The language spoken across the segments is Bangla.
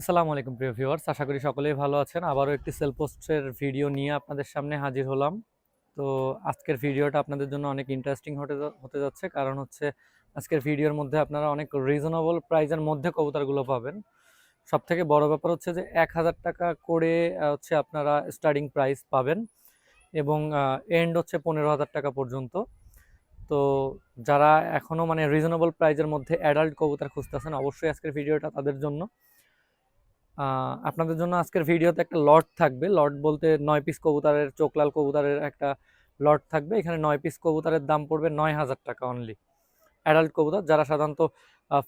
আসসালামু আলাইকুম, প্রিয় ভিউয়ার্স আশা করি সকলেই ভালো আছেন। আবারও একটি সেল পোস্টের ভিডিও নিয়ে আপনাদের সামনে হাজির হলাম। তো আজকের ভিডিওটা আপনাদের জন্য অনেক ইন্টারেস্টিং হতে হতে যাচ্ছে। কারণ হচ্ছে আজকের ভিডিওর মধ্যে আপনারা অনেক রিজনেবল প্রাইজের মধ্যে কবুতারগুলো পাবেন। সব থেকে বড় ব্যাপার হচ্ছে যে এক হাজার টাকা করে হচ্ছে আপনারা স্টার্টিং প্রাইস পাবেন এবং এন্ড হচ্ছে পনেরো হাজার টাকা পর্যন্ত। তো যারা এখনও মানে রিজনেবল প্রাইজের মধ্যে অ্যাডাল্ট কবুতর খুঁজতেছেন, অবশ্যই আজকের ভিডিওটা তাদের জন্য। আপনাদের জন্য আজকের ভিডিওতে একটা লট থাকবে। লট বলতে নয় পিস কবুতরের, চোখলাল কবুতরের একটা লট থাকবে। এখানে নয় পিস কবুতরের দাম পড়বে নয় হাজার টাকা অনলি অ্যাডাল্ট কবুতর, যারা সাধারণত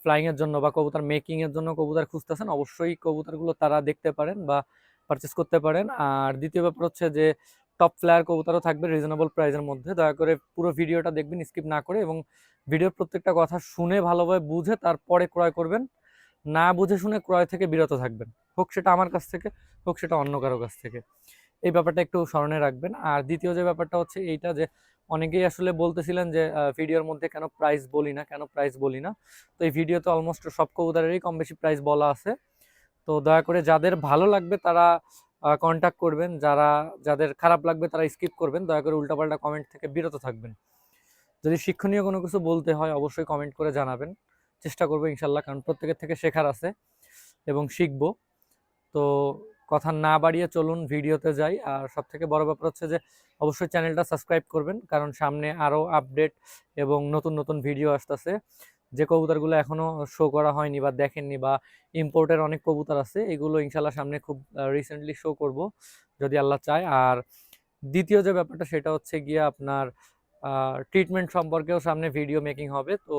ফ্লাইংয়ের জন্য বা কবুতর মেকিংয়ের জন্য কবুতর খুঁজতেছেন, অবশ্যই কবুতরগুলো তারা দেখতে পারেন বা পারচেস করতে পারেন। আর দ্বিতীয় ব্যাপার হচ্ছে যে টপ ফ্লায়ার কবুতরও থাকবে রিজনেবল প্রাইসের মধ্যে। দয়া করে পুরো ভিডিওটা দেখবেন স্কিপ না করে এবং ভিডিওর প্রত্যেকটা কথা শুনে ভালোভাবে বুঝে তারপরে ক্রয় করবেন। না বুঝে শুনে ক্রয় থেকে বিরত থাকবেন। হোক সেটা আমার কাছ থেকে, হোক সেটা অন্য কারও কাছ থেকে। এই ব্যাপারটা একটু স্মরণে রাখবেন। আর দ্বিতীয় যে ব্যাপারটা হচ্ছে এইটা যে অনেকেই আসলে বলতেছিলেন যে ভিডিওর মধ্যে কেন প্রাইস বলি না, কেন প্রাইস বলি না? তো এই ভিডিওতে অলমোস্ট সব কবুতরেরই কম বেশি প্রাইস বলা আছে। তো দয়া করে যাদের ভালো লাগবে তারা কন্ট্যাক্ট করবেন। যারা, যাদের খারাপ লাগবে তারা স্কিপ করবেন। দয়া করে উল্টাপাল্টা কমেন্ট থেকে বিরত থাকবেন। যদি শিক্ষণীয় কোনো কিছু বলতে হয়, অবশ্যই কমেন্ট করে জানাবেন। চেষ্টা করব ইনশাল্লাহ, কারণ প্রত্যেকের থেকে শেখার আছে এবং শিখব। তো কথা না বাড়িয়ে চলুন, ভিডিওতে যাই। আর সব থেকে বড় ব্যাপার হচ্ছে যে, অবশ্যই চ্যানেলটা সাবস্ক্রাইব করবেন, কারণ সামনে আরও আপডেট এবং নতুন নতুন ভিডিও আসতেছে। যে কবুতরগুলো এখনও শো করা হয়নি বা দেখেননি বা ইম্পোর্টের অনেক কবুতর আছে, এগুলো ইনশাল্লাহ সামনে খুব রিসেন্টলি শো করব, যদি আল্লাহ চায়। আর দ্বিতীয় যে ব্যাপারটা, সেটা হচ্ছে গিয়ে আপনার ট্রিটমেন্ট সম্পর্কেও সামনে ভিডিও মেকিং হবে। তো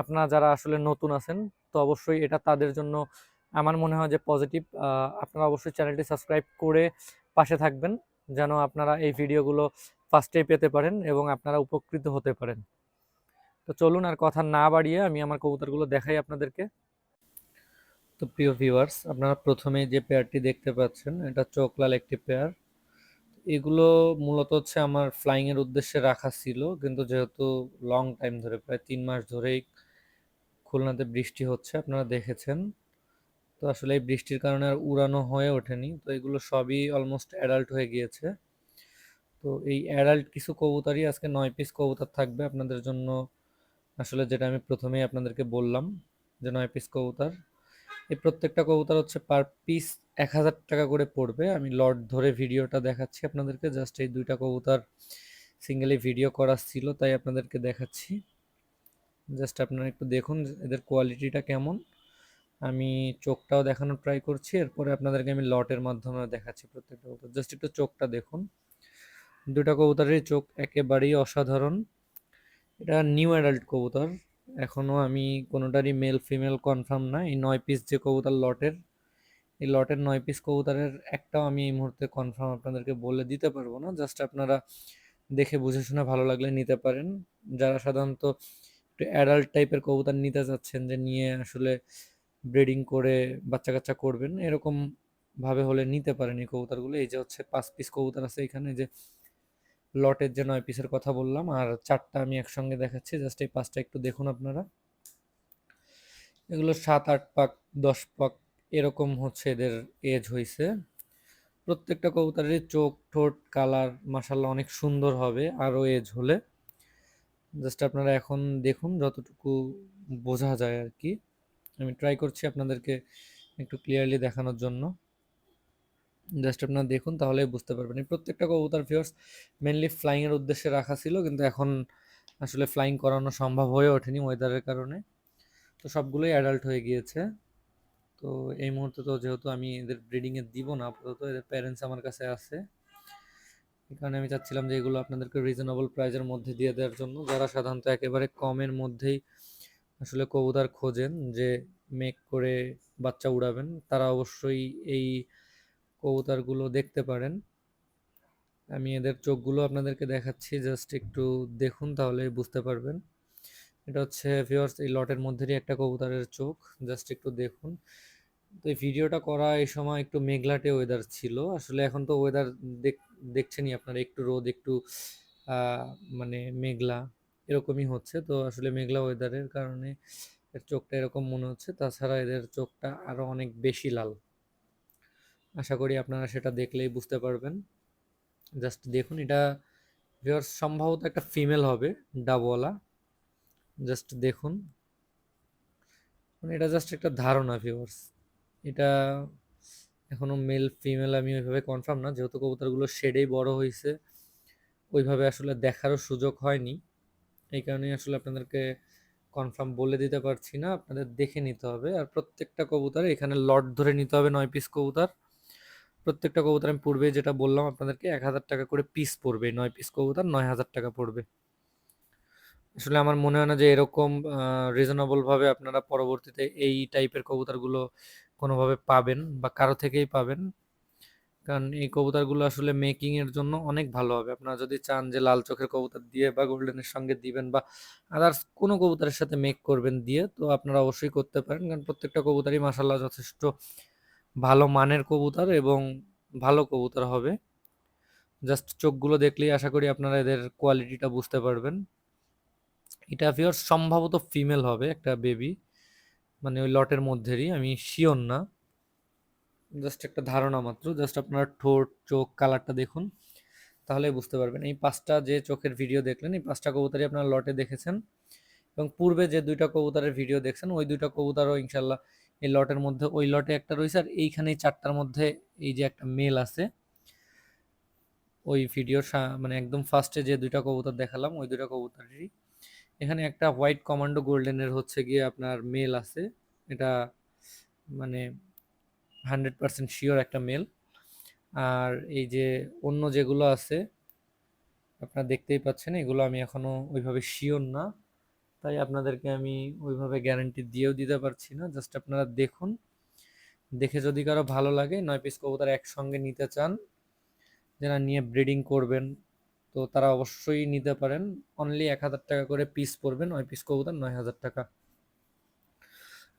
আপনারা যারা আসলে নতুন আছেন, তো অবশ্যই এটা তাদের জন্য আমার মনে হয় যে পজিটিভ আপনারা অবশ্যই চ্যানেলটি সাবস্ক্রাইব করে পাশে থাকবেন, যেন আপনারা এই ভিডিওগুলো ফার্স্টেই পেতে পারেন এবং আপনারা উপকৃত হতে পারেন। তো চলুন আর কথা না বাড়িয়ে আমি আমার কবুতরগুলো দেখাই আপনাদেরকে। তো প্রিয় ভিউয়ার্স আপনারা প্রথমে যে পেয়ারটি দেখতে পাচ্ছেন, এটা চোকলাল একটি পেয়ার এগুলো মূলত হচ্ছে আমার ফ্লাইংয়ের উদ্দেশ্যে রাখা ছিল, কিন্তু যেহেতু লং টাইম ধরে, প্রায় তিন মাস ধরেই খুলনাতে বৃষ্টি হচ্ছে, আপনারা দেখেছেন। তো আসলে এই বৃষ্টির কারণে আর উড়ানো হয়ে ওঠেনি। তো এগুলো সবই অলমোস্ট অ্যাডাল্ট হয়ে গিয়েছে। তো এই অ্যাডাল্ট কিছু কবুতরই আজকে নয় পিস কবুতর থাকবে আপনাদের জন্য। আসলে যেটা আমি প্রথমেই আপনাদেরকে বললাম যে নয় পিস কবুতর। এই প্রত্যেকটা কবুতর হচ্ছে পার পিস এক হাজার টাকা করে পড়বে। আমি লট ধরে ভিডিওটা দেখাচ্ছি আপনাদেরকে। জাস্ট এই দুইটা কবুতর সিঙ্গেলি ভিডিও করা ছিল, তাই আপনাদেরকে দেখাচ্ছি। জাস্ট আপনারা একটু দেখুন এদের কোয়ালিটিটা কেমন। আমি চোখটাও দেখানোর ট্রাই করছি, এরপরে আপনাদেরকে আমি লটের মাধ্যমে দেখাচ্ছি প্রত্যেকটা কবুতর। জাস্ট একটু চোখটা দেখুন। দুটা কবুতরের চোখ একেবারেই অসাধারণ। এটা নিউ অ্যাডাল্ট কবুতর। এখনও আমি কোনোটারই মেল ফিমেল কনফার্ম না। এই নয় পিস যে কবুতর লটের এই লটের নয় পিস কবুতরের একটাও আমি এই মুহূর্তে কনফার্ম আপনাদেরকে বলে দিতে পারব না। জাস্ট আপনারা দেখে বুঝে শুনে ভালো লাগলে নিতে পারেন। যারা সাধারণত একটু অ্যাডাল্ট টাইপের কবুতর নিতে চাচ্ছেন যে নিয়ে আসলে ব্রিডিং করে বাচ্চা কাচ্চা করবেন, এরকম ভাবে হলে নিতে পারেন এই কবুতরগুলো। এই যে হচ্ছে পাঁচ পিস কবুতর আছে এখানে যে লটের যে নয় পিসের কথা বললাম, আর চারটা আমি একসঙ্গে দেখাচ্ছি জাস্ট এই পাঁচটা একটু দেখুন আপনারা। এগুলো সাত, আট পাক, দশ পাক এরকম হচ্ছে এদের এজ হয়েছে প্রত্যেকটা কবুতরের চোখ, ঠোঁট কালার মাসাল্লাহ অনেক সুন্দর হবে, আরও এজ হলে। জাস্ট আপনারা এখন দেখুন, যতটুকু বোঝা যায় আর কি আমি ট্রাই করছি আপনাদেরকে একটু ক্লিয়ারলি দেখানোর জন্য। জাস্ট আপনারা দেখুন তাহলে বুঝতে পারবেন। প্রত্যেকটা কবুতর ফিওর্স মেনলি ফ্লাইংয়ের উদ্দেশ্যে রাখা ছিল, কিন্তু এখন আসলে ফ্লাইং করানো সম্ভব হয়ে ওঠেনি ওয়েদারের কারণে। তো সবগুলোই অ্যাডাল্ট হয়ে গিয়েছে। তো এই মুহূর্তে তো যেহেতু আমি এদের ব্রিডিংয়ে দিব না, আপাতত এদের প্যারেন্টস আমার কাছে আছে। কারণে আমি চাচ্ছিলাম যে এগুলো আপনাদেরকে রিজনেবল প্রাইজের মধ্যে দিয়ে দেওয়ার জন্য। যারা সাধারণত একেবারে কমের মধ্যেই আসলে কবুতার খোঁজেন যে মেক করে বাচ্চা উড়াবেন, তারা অবশ্যই এই কবুতারগুলো দেখতে পারেন। আমি এদের চোখগুলো আপনাদেরকে দেখাচ্ছি জাস্ট একটু দেখুন তাহলে বুঝতে পারবেন। এটা হচ্ছে ভিউয়ার্স এই লটের মধ্যেরই একটা কবুতারের চোখ জাস্ট একটু দেখুন। তো এই ভিডিওটা করা এই সময় একটু মেঘলাটে ওয়েদার ছিল। আসলে এখন তো ওয়েদার দেখছেনই আপনারা, একটু রোদ, একটু মানে মেঘলা, এরকমই হচ্ছে। তো আসলে মেঘলা ওয়েদারের কারণে এর চোখটা এরকম মনে হচ্ছে। তাছাড়া এদের চোখটা আরও অনেক বেশি লাল। আশা করি আপনারা সেটা দেখলেই বুঝতে পারবেন। জাস্ট দেখুন, এটা ভিউয়ার্স সম্ভবত একটা ফিমেল হবে, ডাবওয়ালা। জাস্ট দেখুন। মানে এটা জাস্ট একটা ধারণা ভিউয়ার্স এটা এখনও মেল ফিমেল আমি ওইভাবে কনফার্ম না। যেহেতু কবুতরগুলো শেডেই বড় হয়েছে ওইভাবে আসলে দেখারও সুযোগ হয়নি। এই কারণেই আসলে আপনাদেরকে কনফার্ম বলে দিতে পারছি না। আপনাদের দেখে নিতে হবে। আর প্রত্যেকটা কবুতর এখানে লট ধরে নিতে হবে, নয় পিস কবুতর। প্রত্যেকটা কবুতর আমি পূর্বে যেটা বললাম আপনাদেরকে, এক হাজার টাকা করে পিস পড়বে। নয় পিস কবুতর, নয় হাজার টাকা পড়বে। আসলে আমার মনে হয় না যে এরকম রিজনেবলভাবে আপনারা পরবর্তীতে এই টাইপের কবুতরগুলো কোনোভাবে পাবেন বা কারও থেকেই পাবেন। কারণ এই কবুতরগুলো আসলে মেকিং এর জন্য অনেক ভালো হবে। আপনারা যদি চান যে লাল চোখের কবুতর দিয়ে বা গোল্ডেনের সঙ্গে দিবেন বা আদার্স কোনো কবুতরের সাথে মেক করবেন দিয়ে, তো আপনারা অবশ্যই করতে পারেন। কারণ প্রত্যেকটা কবুতরই মাসাল্লাহ যথেষ্ট ভালো মানের কবুতর এবং ভালো কবুতর হবে। জাস্ট চোখগুলো দেখলেই আশা করি আপনারা এদের কোয়ালিটিটা বুঝতে পারবেন। এটা ফিওর সম্ভবত ফিমেল হবে একটা বেবি মানে ওই লটের মধ্যেরই, আমি শিওর না। জাস্ট একটা ধারণা মাত্র, জাস্ট আপনার ঠোঁট, চোখ, কালারটা দেখুন তাহলে বুঝতে পারবেন। এই পাঁচটা যে চোখের ভিডিও দেখলেন, এই পাঁচটা কবুতরই আপনারা লটে দেখেছেন। এবং পূর্বে যে দুইটা কবুতরের ভিডিও দেখছেন, ওই দুইটা কবুতরও ইনশাল্লাহ এই লটের মধ্যে, ওই লটে একটা রয়েছে, আর এইখানে চারটার মধ্যে এই যে একটা মেল আছে, ওই ভিডিওর মানে একদম ফার্স্টে যে দুইটা কবুতর দেখালাম, ওই দুইটা কবুতরেরই এখানে একটা হোয়াইট কমান্ডো গোল্ডেনের হচ্ছে গিয়ে আপনার মেল আছে। এটা মানে হান্ড্রেড পার্সেন্ট শিওর একটা মেল। আর এই যে অন্য যেগুলো আছে, আপনারা দেখতেই পাচ্ছেন, এগুলো আমি এখনও ওইভাবে শিওর না। তাই আপনাদেরকে আমি ওইভাবে গ্যারান্টি দিয়েও দিতে পারছি না। জাস্ট আপনারা দেখুন। দেখে যদি কারও ভালো লাগে, নয় পিস কবুতর একসঙ্গে নিতে চান, যারা নিয়ে ব্রিডিং করবেন তো তারা অবশ্যই নিতে পারেন। অনলি এক হাজার টাকা করে পিস পড়বে নয় পিস কবুতর নয় হাজার টাকা।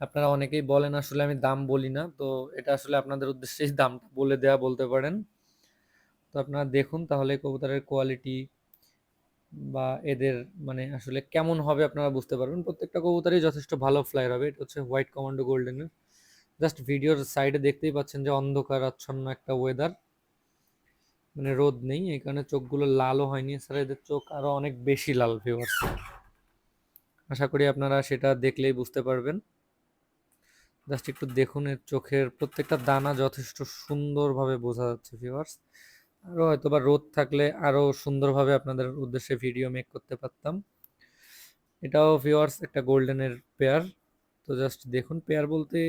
আপনারা অনেকেই বলেন, আসলে আমি দাম বলি না, তো এটা আসলে আপনাদের উদ্দেশ্যে দামটা বলে দেয়া বলতে পারেন। তো আপনারা দেখুন তাহলে কবুতরের কোয়ালিটি বা এদের মানে আসলে কেমন হবে আপনারা বুঝতে পারবেন। প্রত্যেকটা কবুতরই যথেষ্ট ভালো ফ্লাইয়ার হবে, এটা হচ্ছে হোয়াইট কমান্ডো গোল্ডেনের জাস্ট ভিডিওর সাইডে দেখতেই পাচ্ছেন যে অন্ধকার আচ্ছন্ন একটা ওয়েদার মানে রোদ নেই, এই কারণে চোখগুলো লালও হয়নি, এছাড়া এদের চোখ আরও অনেক বেশি লাল ভিউয়ার্স আশা করি আপনারা সেটা দেখলেই বুঝতে পারবেন। জাস্ট একটু দেখুন, এর চোখের প্রত্যেকটা দানা যথেষ্ট সুন্দরভাবে বোঝা যাচ্ছে ভিউয়ার্স আরও হয়তো বা রোদ থাকলে আরও সুন্দরভাবে আপনাদের উদ্দেশ্যে ভিডিও মেক করতে পারতাম। এটাও ভিউয়ার্স একটা গোল্ডেনের পেয়ার তো জাস্ট দেখুন পেয়ার বলতে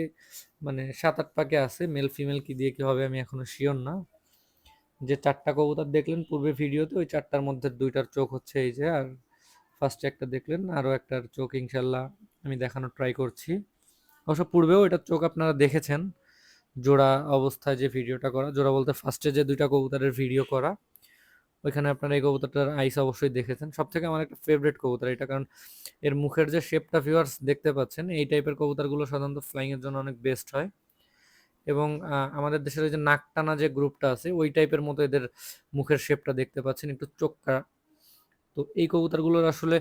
মানে সাত আট পাকে আছে মেল ফিমেল কি দিয়ে কি হবে আমি এখনও শিওর না। যে চারটা কবুতর দেখলেন, পূর্বে ভিডিওতে ওই চারটার মধ্যে দুইটার চোখ হচ্ছে এই যে, আর ফার্স্টে একটা দেখলেন আরও একটার চোখ ইনশাল্লাহ আমি দেখানোর ট্রাই করছি। অবশ্য পূর্বেও এটার চোখ আপনারা দেখেছেন, জোড়া অবস্থায় যে ভিডিওটা করা, জোড়া বলতে ফার্স্টে যে দুইটা কবুতরের ভিডিও করা, ওইখানে আপনারা এই কবুতরটার আইস অবশ্যই দেখেছেন। সব থেকে আমার একটা ফেভারিট কবুতর, এটা কারণ এর মুখের যে শেপটা ভিউয়ার্স দেখতে পাচ্ছেন, এই টাইপের কবুতরগুলো সাধারণত ফ্লাইংয়ের জন্য অনেক বেস্ট হয়। এবং আমাদের দেশের ওই যে নাক টানা যে গ্রুপটা আছে, ওই টাইপের মতো এদের মুখের শেপটা দেখতে পাচ্ছেন, একটু চোখকা তো এই কবুতরগুলোর আসলে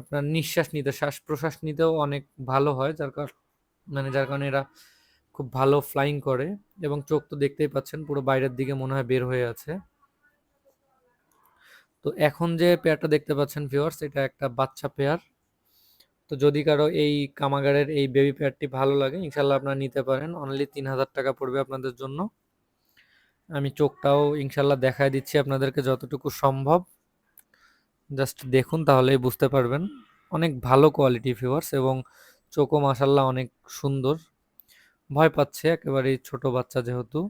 আপনার নিঃশ্বাস নিতে শ্বাস প্রশ্বাস নিতেও অনেক ভালো হয়, যার কারণ মানে যার কারণে এরা খুব ভালো ফ্লাইং করে এবং চোখ তো দেখতেই পাচ্ছেন, পুরো বাইরের দিকে মনে হয় বের হয়ে আছে। তো এখন যে পেয়ারটা দেখতে পাচ্ছেন ভিওয়ার্স এটা একটা বাচ্চা পেয়ার তো যদি কারও এই কামাগারের এই বেবি পেয়ারটি ভালো লাগে, ইনশাল্লাহ আপনারা নিতে পারেন। অনলি তিন হাজার টাকা পড়বে আপনাদের জন্য। আমি চোখটাও ইনশাল্লাহ দেখায় দিচ্ছি আপনাদেরকে যতটুকু সম্ভব। জাস্ট দেখুন, তাহলেই বুঝতে পারবেন। অনেক ভালো কোয়ালিটি ভিউয়ার্স এবং চোখও মাসাল্লাহ অনেক সুন্দর। ভয় পাচ্ছে একেবারেই ছোট বাচ্চা যেহেতু।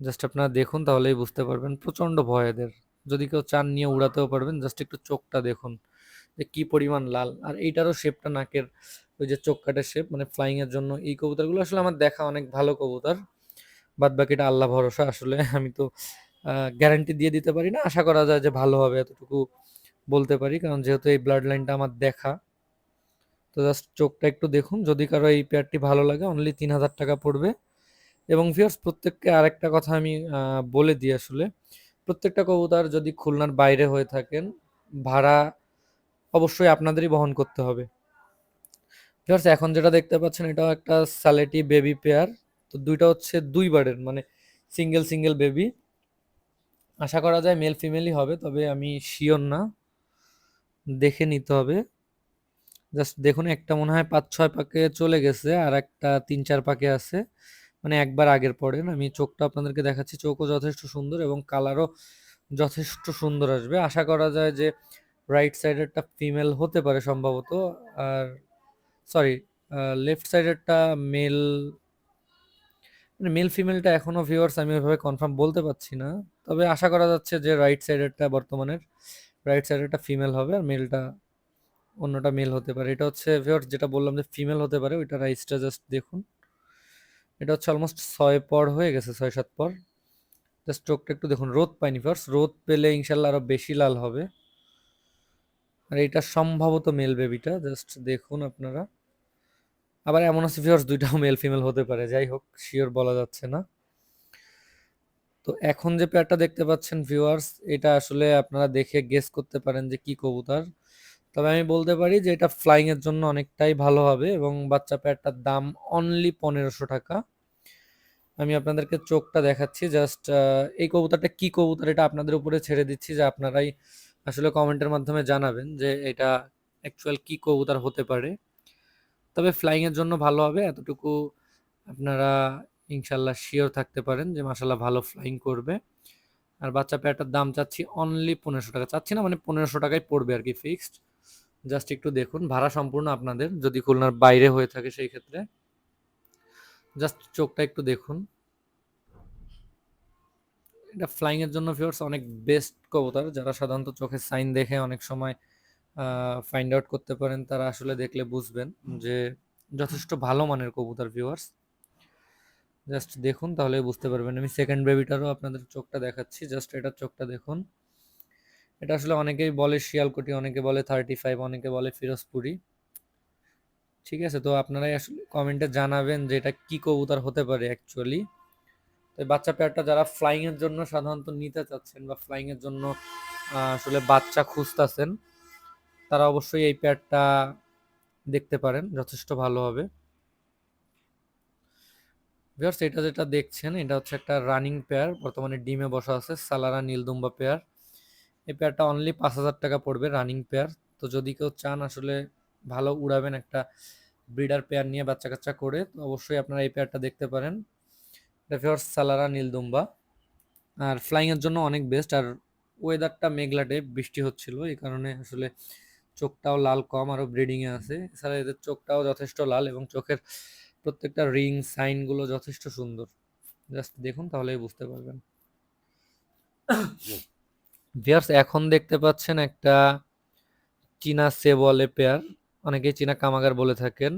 জাস্ট আপনারা দেখুন, তাহলেই বুঝতে পারবেন। প্রচণ্ড ভয় এদের। যদি কেউ চান নিয়ে উড়াতেও পারবেন জাস্ট একটু চোখটা দেখুন। যে কি পরিমাণ লাল। আর এইটারও শেপটা নাকের ওই যে চোখ কাটের শেপ মানে ফ্লাইং এর জন্য এই কবুতরগুলো আসলে আমার দেখা অনেক ভালো কবুতর। বাদ বাকিটা আল্লাহ ভরসা, আসলে আমি তো গ্যারান্টি দিয়ে দিতে পারি না। আশা করা যায় যে ভালো হবে, এতটুকু বলতে পারি। কারণ যেহেতু এই ব্লাড লাইনটা আমার দেখা, তো জাস্ট চোখটা একটু দেখুন। যদি কারও এই পেয়ারটি ভালো লাগে অনলি তিন হাজার টাকা পড়বে। এবং ভিউয়ার্স প্রত্যেককে আরেকটা কথা আমি বলে দিই আসলে। প্রত্যেকটা কবুতর যদি খুলনার বাইরে হয়ে থাকেন, ভাড়া অবশ্যই আপনাদেরই বহন করতে হবে। ভিউয়ার্স, এখন যেটা দেখতে পাচ্ছেন, এটাও একটা সালেটি বেবি পেয়ার। তো দুইটা হচ্ছে দুই বারের মানে সিঙ্গেল সিঙ্গেল বেবি। আশা করা যায় মেল ফিমেলই হবে, তবে আমি শিওর না। দেখে নিতে হবে। জাস্ট দেখুন, একটা মনে হয় পাঁচ, ছয় পাকে চলে গেছে, আর একটা তিন, চার পাকে আছে। মানে একবার আগের পরের। আমি চোখটা আপনাদেরকে দেখাচ্ছি, চোখও যথেষ্ট সুন্দর এবং কালারও যথেষ্ট সুন্দর আসবে। আশা করা যায় যে রাইট সাইডেরটা ফিমেল হতে পারে সম্ভবত, আর সরি লেফট সাইডেরটা মেল মানে মেল ফিমেলটা এখনও ভিউয়ার্স আমি ওইভাবে কনফার্ম বলতে পারছি না, তবে আশা করা যাচ্ছে যে রাইট সাইডেরটা বর্তমানের রাইট সাইডেরটা ফিমেল হবে আর মেলটা অন্যটা মেল হতে পারে। এটা হচ্ছে ভিউয়ার্স যেটা বললাম যে ফিমেল হতে পারে, ওইটা রাইসটা জাস্ট দেখুন। এটা হচ্ছে অলমোস্ট ছয় পর হয়ে গেছে, ছয় সাত পর। জাস্ট চোখটা একটু দেখুন, রোদ পাইনি ভিউয়ার্স রোদ পেলে ইনশাল্লাহ আরও বেশি লাল হবে। আর এটা সম্ভবত মেল বেবিটা জাস্ট দেখুন আপনারা। আবার এমন আছে ভিউয়ার্স দুইটাও মেল ফিমেল হতে পারে, যাই হোক শিওর বলা যাচ্ছে না। তো এখন যে পেয়ারটা দেখতে পাচ্ছেন ভিউয়ার্স এটা আসলে আপনারা দেখে গেস করতে পারেন যে কি কবুতর। তবে আমি বলতে পারি যে এটা ফ্লাইং এর জন্য অনেকটাই ভালো হবে এবং বাচ্চা পেয়ারটার দাম অনলি পনেরোশো টাকা। আমি আপনাদেরকে চোখটা দেখাচ্ছি জাস্ট এই কবুতরটা কি কবুতর, এটা আপনাদের উপরে ছেড়ে দিচ্ছি যে আপনারাই আসলে কমেন্টের মাধ্যমে জানাবেন যে এটা অ্যাকচুয়াল কি কবুতর হতে পারে। তবে ফ্লাইংয়ের জন্য ভালো হবে, এতটুকু আপনারা ইনশাল্লাহ শিওর থাকতে পারেন যে মাসাল্লাহ ভালো ফ্লাইং করবে। আর বাচ্চা পেয়ারটার দাম চাচ্ছি অনলি পনেরোশো টাকা। চাচ্ছি না মানে পনেরোশো টাকায় পড়বে আর কি ফিক্সড জাস্ট একটু দেখুন, ভাড়া সম্পূর্ণ আপনাদের। যদি খুলনার বাইরে হয়ে থাকে সেই ক্ষেত্রে। জাস্ট চোখটা একটু দেখুন। এটা ফ্লাইং এর জন্য ভিউয়ার্স অনেক বেস্ট কবুতর, যারা সাধারণত চোখের সাইন দেখে অনেক সময় ফাইন্ড আউট করতে পারেন, তারা আসলে দেখলে বুঝবেন যে যথেষ্ট ভালো মানের কবুতর ভিউয়ার্স জাস্ট দেখুন, তাহলে বুঝতে পারবেন। আমি সেকেন্ড বেবিটারও আপনাদের চোখটা দেখাচ্ছি। জাস্ট এটার চোখটা দেখুন। এটা আসলে অনেকেই বলে শিয়ালকুটি, অনেকে বলে থার্টি ফাইভ অনেকে বলে ফিরোজপুরি। ঠিক আছে, তো আপনারাই আসলে কমেন্টে জানাবেন যে এটা কী কবুতর হতে পারে অ্যাকচুয়ালি তো বাচ্চা পেয়ারটা যারা ফ্লাইং এর জন্য সাধারণত নিতে চাচ্ছেন বা ফ্লাইং এর জন্য আসলে বাচ্চা খুঁজতেছেন, তারা অবশ্যই এই পেয়ারটা দেখতে পারেন, যথেষ্ট ভালো হবে। ভিউয়ার্স এটা যেটা দেখছেন, এটা হচ্ছে একটা রানিং পেয়ার বর্তমানে ডিমে বসা আছে সালারা নীলদুম্বা পেয়ার এই পেয়ারটা অনলি পাঁচ হাজার টাকা পড়বে রানিং পেয়ার তো যদি কেউ চান আসলে ভালো উড়াবেন একটা ব্রিডার পেয়ার নিয়ে বাচ্চা কাচ্চা করে, তো অবশ্যই আপনারা এই পেয়ারটা দেখতে পারেন। ভিউয়ার্স সালারা নীলদুম্বা। আর ফ্লাইংয়ের জন্য অনেক বেস্ট। আর ওয়েদারটা মেঘলাটে বৃষ্টি হচ্ছিল। এই কারণে আসলে চোখটাও লাল কম আরও ব্রিডিংয়ে আছে। এছাড়া এদের চোখটাও যথেষ্ট লাল এবং চোখের প্রত্যেকটা রিং, সাইনগুলো যথেষ্ট সুন্দর। জাস্ট দেখুন, তাহলেই বুঝতে পারবেন। ভিয়ার্স এখন দেখতে পাচ্ছেন একটা চীনা সেবলে পেয়ার। অনেকেই চীনা কামাগার বলে থাকেন।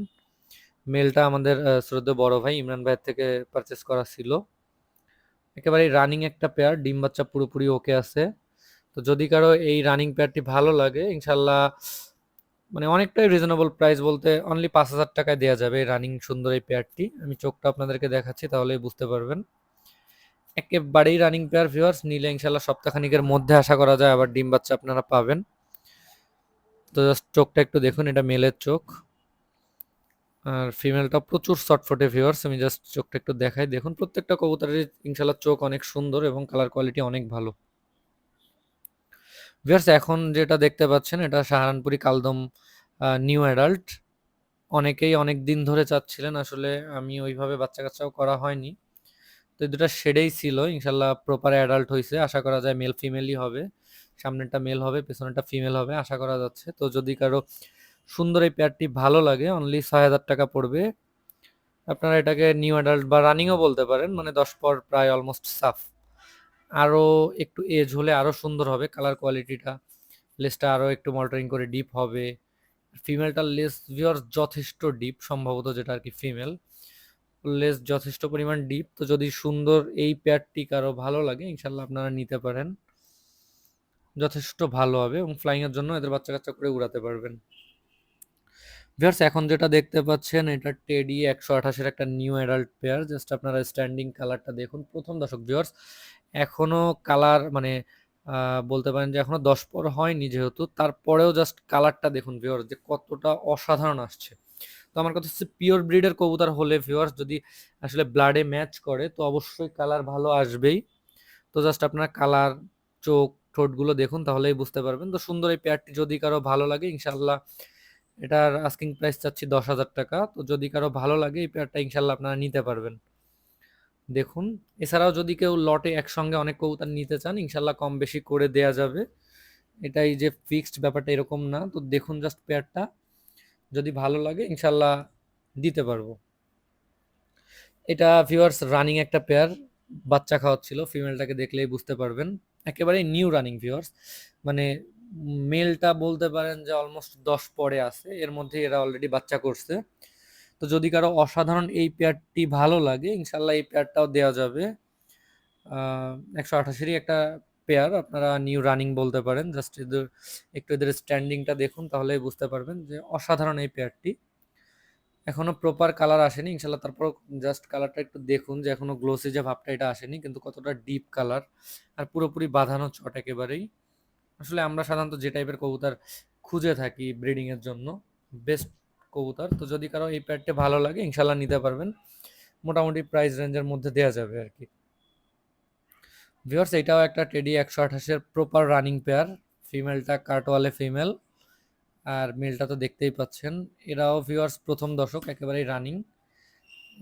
মেলটা আমাদের শ্রদ্ধে বড় ভাই ইমরান ভাইয়ের থেকে পারচেস করা ছিল। একেবারে রানিং একটা পেয়ার ডিম বাচ্চা পুরোপুরি ওকে আছে। তো যদি কারও এই রানিং পেয়ারটি ভালো লাগে, ইনশাল্লাহ মানে অনেকটাই রিজনেবল প্রাইস বলতে অনলি পাঁচ হাজার টাকায় দেওয়া যাবে এই রানিং সুন্দর এই পেয়ারটি আমি চোখটা আপনাদেরকে দেখাচ্ছি, তাহলেই বুঝতে পারবেন। একেবারেই রানিং পেয়ার ভিউয়ার্স নিলে ইনশাল্লাহ সপ্তাহখানিকের মধ্যে আশা করা যায় আবার ডিম বাচ্চা আপনারা পাবেন। তো জাস্ট চোখটা একটু দেখুন, এটা মেলের চোখ। আর ফিমেলটা প্রচুর শর্টফটে ভিউয়ার্স আমি জাস্ট চোখটা একটু দেখাই। দেখুন, প্রত্যেকটা কবুতরের ইনশাল্লাহ চোখ অনেক সুন্দর এবং কালার কোয়ালিটি অনেক ভালো। ভিউয়ার্স এখন যেটা দেখতে পাচ্ছেন, এটা সাহারানপুরি কালদম নিউ অ্যাডাল্ট অনেকেই অনেক দিন ধরে চাচ্ছিলেন, আসলে আমি ওইভাবে বাচ্চা কাচ্চাও করা হয়নি। তো এই দুটা শেডেই ছিল ইনশাল্লাহ প্রপার অ্যাডাল্ট হয়েছে আশা করা যায় মেল ফিমেলই হবে। সামনেরটা মেল হবে, পেছনেরটা ফিমেল হবে, আশা করা যাচ্ছে। তো যদি কারও সুন্দর এই পেয়ারটি ভালো লাগে অনলি ছয় হাজার টাকা পড়বে। আপনারা এটাকে নিউ অ্যাডাল্ট বা রানিংও বলতে পারেন মানে দশ পর প্রায় অলমোস্ট সাফ। আরও একটু এজ হলে আরও সুন্দর হবে কালার কোয়ালিটিটা লেসটা আরও একটু মল্টারিং করে ডিপ হবে। ফিমেলটার লেস ভিওর যথেষ্ট ডিপ সম্ভবত যেটা আর কি ফিমেল লেস যথেষ্ট পরিমাণ ডিপ তো যদি সুন্দর এই পেয়ারটি কারও ভালো লাগে ইনশাল্লাহ আপনারা নিতে পারেন। যথেষ্ট ভালো হবে এবং ফ্লাইংয়ের জন্য এদের বাচ্চা কাচ্চা করে উড়াতে পারবেন। ভিউয়ার্স, এখন যেটা দেখতে পাচ্ছেন, এটা টেডি একশো আঠাশের একটা নিউ অ্যাডাল্ট পেয়ার জাস্ট আপনারা স্ট্যান্ডিং কালারটা দেখুন। প্রথম দশক ভিউয়ার্স এখনও কালার মানে বলতে পারেন যে এখনও দশ পর হয়নি যেহেতু, তারপরেও জাস্ট কালারটা দেখুন, ভিউয়ার্স, যে কতটা অসাধারণ আসছে। তো আমার কথা হচ্ছে পিওর ব্রিডের কবুতর হলে, ভিউয়ার্স, যদি আসলে ব্লাডে ম্যাচ করে, তো অবশ্যই কালার ভালো আসবেই। তো জাস্ট আপনার কালার চোখ, ঠোঁটগুলো দেখুন, তাহলেই বুঝতে পারবেন। তো সুন্দর এই পেয়ারটি যদি কারও ভালো লাগে ইনশাল্লাহ এটার আস্কিং প্রাইস চাচ্ছি দশ হাজার টাকা। তো যদি কারও ভালো লাগে, এই পেয়ারটা ইনশাল্লাহ আপনারা নিতে পারবেন। দেখুন, এছাড়াও যদি কেউ লটে একসঙ্গে অনেক কবুতর নিতে চান, ইনশাল্লাহ কম বেশি করে দেয়া যাবে। এটাই যে ফিক্সড ব্যাপারটা এরকম না। তো দেখুন জাস্ট পেয়ারটা যদি ভালো লাগে, ইনশাল্লাহ দিতে পারব। এটা ভিউয়ার্স রানিং একটা পেয়ার বাচ্চা খাওয়াচ্ছিল। ফিমেলটাকে দেখলেই বুঝতে পারবেন। একেবারে নিউ রানিং ভিউয়ার্স মানে মেলটা বলতে পারেন যে অলমোস্ট দশ পরে আছে, এর মধ্যে এরা অলরেডি বাচ্চা করছে। তো যদি কারও অসাধারণ এই পেয়ারটি ভালো লাগে ইনশাল্লাহ এই পেয়ারটাও দেওয়া যাবে। একশো আঠাশেরই একটা পেয়ার আপনারা নিউ রানিং বলতে পারেন জাস্ট এদের, একটু এদের স্ট্যান্ডিংটা দেখুন তাহলে বুঝতে পারবেন যে অসাধারণ এই পেয়ারটি এখনও প্রপার কালার আসেনি ইনশাল্লাহ তারপর জাস্ট কালারটা একটু দেখুন যে এখনও গ্লোসি যে ভাবটা এটা আসেনি, কিন্তু কতটা ডিপ কালার আর পুরোপুরি বাঁধানো চট একেবারেই। আসলে আমরা সাধারণত যে টাইপের কবুতর খুঁজে থাকি ব্রিডিং এর জন্য বেস্ট কবুতর। তো যদি কারও এই প্যাডটা ভালো লাগে ইনশাল্লাহ নিতে পারবেন। মোটামুটি প্রাইস রেঞ্জের মধ্যে দেওয়া যাবে আর কি। ভিওর্স এটাও একটা টেডি একশো আঠাশের প্রপার রানিং পেয়ার ফিমেলটা কার্টওয়ালে ফিমেল আর মেলটা তো দেখতেই পাচ্ছেন। এরাও ভিওয়ার্স প্রথম দশক একেবারেই রানিং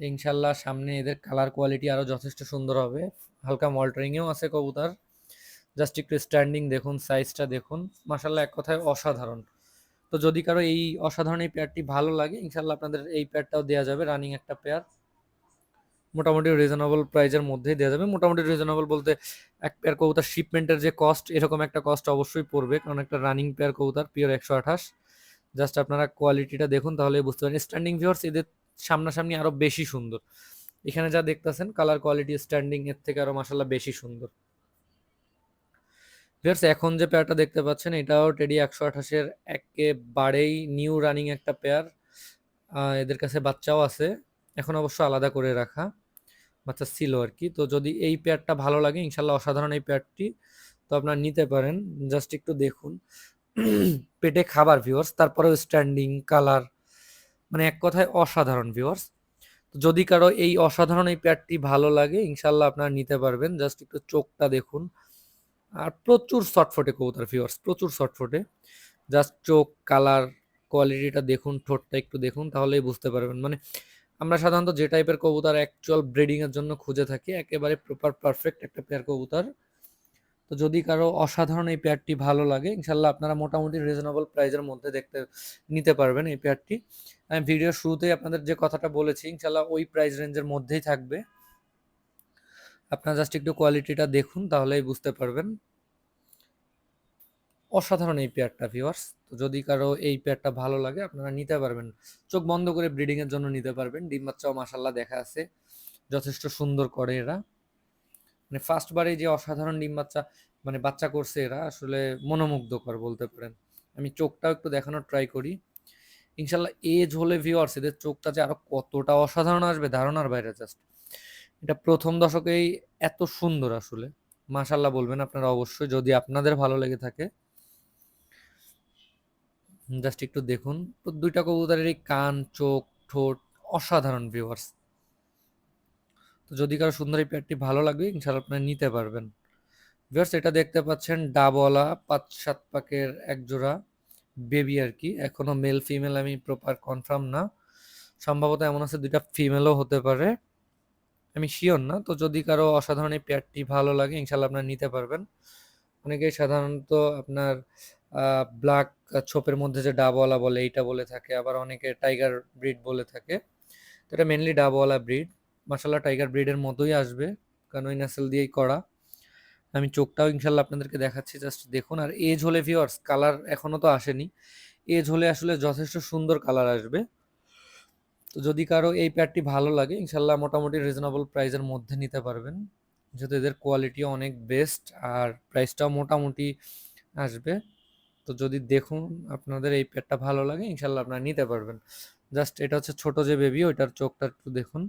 ইনশাল্লাহ সামনে এদের কালার কোয়ালিটি আরও যথেষ্ট সুন্দর হবে। হালকা মল্টারিংয়েও আছে কবুতর। জাস্ট একটু স্ট্যান্ডিং দেখুন সাইজটা দেখুন। মাসাল্লাহ এক কথায় অসাধারণ। তো যদি কারও এই অসাধারণ এই পেয়ারটি ভালো লাগে ইনশাল্লাহ আপনাদের এই পেয়ারটাও দেওয়া যাবে রানিং একটা পেয়ার মোটামুটি রিজনেবল প্রাইজের মধ্যেই দেওয়া যাবে। মোটামুটি রিজনেবল বলতে এক পেয়ার কবুতার শিপমেন্টের যে কস্ট এরকম একটা কস্ট অবশ্যই পড়বে, কারণ একটা রানিং পেয়ার কবুতার পিওর একশো আঠাশ। জাস্ট আপনারা কোয়ালিটিটা দেখুন তাহলে বুঝতে পারেন স্ট্যান্ডিং ভিউয়ার্স এদের সামনাসামনি আরও বেশি সুন্দর। এখানে যা দেখতেছেন কালার কোয়ালিটি স্ট্যান্ডিং এর থেকে আরও মাসাল্লাহ বেশি সুন্দর। ভিউয়ার্স এখন যে পেয়ারটা দেখতে পাচ্ছেন, এটাও টেডি একশো আঠাশের একেবারেই নিউ রানিং একটা পেয়ার এদের কাছে বাচ্চাও আছে। এখন অবশ্য আলাদা করে রাখা। বাচ্চা ছিল আর কি। তো যদি এই পেয়ারটা ভালো লাগে ইনশাল্লাহ অসাধারণ এই পেয়ারটি তো আপনার নিতে পারেন। জাস্ট একটু দেখুন। পেটে খাবার ভিউয়ার্স তারপরেও স্ট্যান্ডিং কালার মানে এক কথায় অসাধারণ ভিউয়ার্স যদি কারও এই অসাধারণ এই পেয়ারটি ভালো লাগে ইনশাল্লাহ আপনারা নিতে পারবেন। জাস্ট একটু চোখটা দেখুন। আর প্রচুর শর্টফোটে কবুতর ভিউয়ার্স প্রচুর শর্টফোটে জাস্ট চোখ কালার কোয়ালিটিটা দেখুন, ঠোঁটটা একটু দেখুন, তাহলেই বুঝতে পারবেন। মানে আমরা সাধারণত যে টাইপের কবুতর অ্যাকচুয়াল ব্রিডিং এর জন্য খুঁজে থাকি, একেবারে প্রপার পারফেক্ট একটা পেয়ার কবুতর। তো যদি কারও অসাধারণ এই পেয়ারটি ভালো লাগে ইনশাল্লাহ আপনারা মোটামুটি রিজনেবল প্রাইজের মধ্যে দেখতে, নিতে পারবেন এই পেয়ারটি আমি ভিডিওর শুরুতেই আপনাদের যে কথাটা বলেছি ইনশাল্লাহ ওই প্রাইস রেঞ্জের মধ্যেই থাকবে। আপনারা জাস্ট একটু কোয়ালিটিটা দেখুন, তাহলেই বুঝতে পারবেন। অসাধারণ এই পেয়ারটা ভিওয়ার্স তো যদি কারও এই পেয়ারটা ভালো লাগে, আপনারা নিতে পারবেন। চোখ বন্ধ করে ব্রিডিং এর জন্য নিতে পারবেন। ডিম বাচ্চাও মাসাল্লাহ দেখা আছে। যথেষ্ট সুন্দর করে এরা। মানে ফার্স্ট বারে যে অসাধারণ ডিম বাচ্চা মানে বাচ্চা করছে এরা, আসলে মনোমুগ্ধকর বলতে পারেন। আমি চোখটাও একটু দেখানোর ট্রাই করি। ইনশাল্লাহ এজ হলে ভিওয়ার্স এদের চোখটা যে আরও কতটা অসাধারণ আসবে, ধারণার বাইরে জাস্ট এটা প্রথম দশকেই এত সুন্দর আসলে। মাশাল্লাহ বলবেন আপনারা অবশ্যই, যদি আপনাদের ভালো লেগে থাকে। জাস্ট একটু দেখুন, তো দুইটা কবুতরের এই কান, চোখ, ঠোঁট অসাধারণ ভিউয়ার্স তো যদি কারও সুন্দর এই প্যাডটি ভালো লাগবে ইনশাল্লাহ আপনারা নিতে পারবেন। ভিউয়ার্স এটা দেখতে পাচ্ছেন ডাবলা পাঁচ সাত পাকের এক জোড়া বেবি আর কি। এখনও মেল ফিমেল আমি প্রপার কনফার্ম না। সম্ভবত এমন আছে, দুইটা ফিমেলও হতে পারে। আমি শিওর না। তো যদি কারও অসাধারণ এই পেয়ারটি ভালো লাগে, ইনশাল্লাহ আপনারা নিতে পারবেন। অনেকেই সাধারণত আপনার ব্ল্যাক ছোপের মধ্যে যে ডাবওয়ালা বলে, এইটা বলে থাকে। আবার অনেকে টাইগার ব্রিড বলে থাকে। তো এটা মেনলি ডাবওয়ালা ব্রিড মাসাল্লাহ টাইগার ব্রিডের মতোই আসবে। কারণ ওই নাসেল দিয়েই করা। আমি চোখটাও ইনশাল্লাহ আপনাদেরকে দেখাচ্ছি জাস্ট দেখুন। আর এজ হলে ভিওয়ার্স কালার এখনও তো আসেনি। এজ হলে আসলে যথেষ্ট সুন্দর কালার আসবে। তো যদি কারও এই প্যাডটি ভালো লাগে, ইনশাল্লাহ মোটামুটি রিজনেবল প্রাইসের মধ্যে নিতে পারবেন। যেহেতু এদের কোয়ালিটি অনেক বেস্ট আর প্রাইসটাও মোটামুটি আসবে। তো যদি দেখুন আপনাদের এই প্যাডটা ভালো লাগে, ইনশাল্লাহ আপনারা নিতে পারবেন। জাস্ট এটা হচ্ছে ছোট যে বেবি ওইটার চোখটা একটু দেখুন।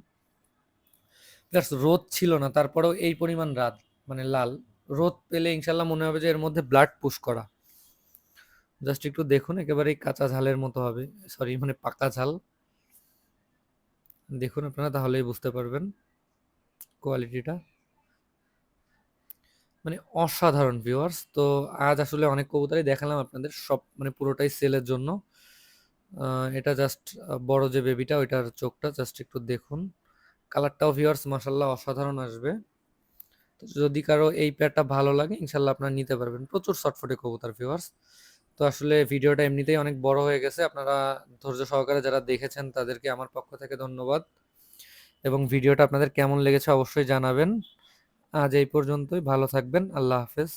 প্লাস রোদ ছিল না, তারপরেও এই পরিমাণ রাত মানে লাল। রোদ পেলে ইনশাল্লাহ মনে হবে যে এর মধ্যে ব্লাড পুশ করা। জাস্ট একটু দেখুন, একেবারেই কাঁচা ঝালের মতো হবে। সরি মানে পাকা ঝাল। দেখুন আপনারা, তাহলেই বুঝতে পারবেন কোয়ালিটিটা মানে অসাধারণ ভিউয়ার্স তো আজ আসলে অনেক কবুতরই দেখালাম আপনাদের, সব মানে পুরোটাই সেলের জন্য। এটা জাস্ট বড় যে বেবিটা ওইটার চোখটা জাস্ট একটু দেখুন। কালারটাও ভিউয়ার্স মাসাল্লাহ অসাধারণ আসবে। তো যদি কারও এই পেয়ারটা ভালো লাগে ইনশাল্লাহ আপনারা নিতে পারবেন। প্রচুর শর্টফুটে কবুতর ভিউয়ার্স তো আসলে ভিডিওটা এমনিতেই অনেক বড় হয়ে গেছে। আপনারা ধৈর্য সহকারে যারা দেখেছেন, তাদেরকে আমার পক্ষ থেকে ধন্যবাদ। এবং ভিডিওটা আপনাদের কেমন লেগেছে অবশ্যই জানাবেন। আজ এই পর্যন্তই। ভালো থাকবেন। আল্লাহ হাফেজ।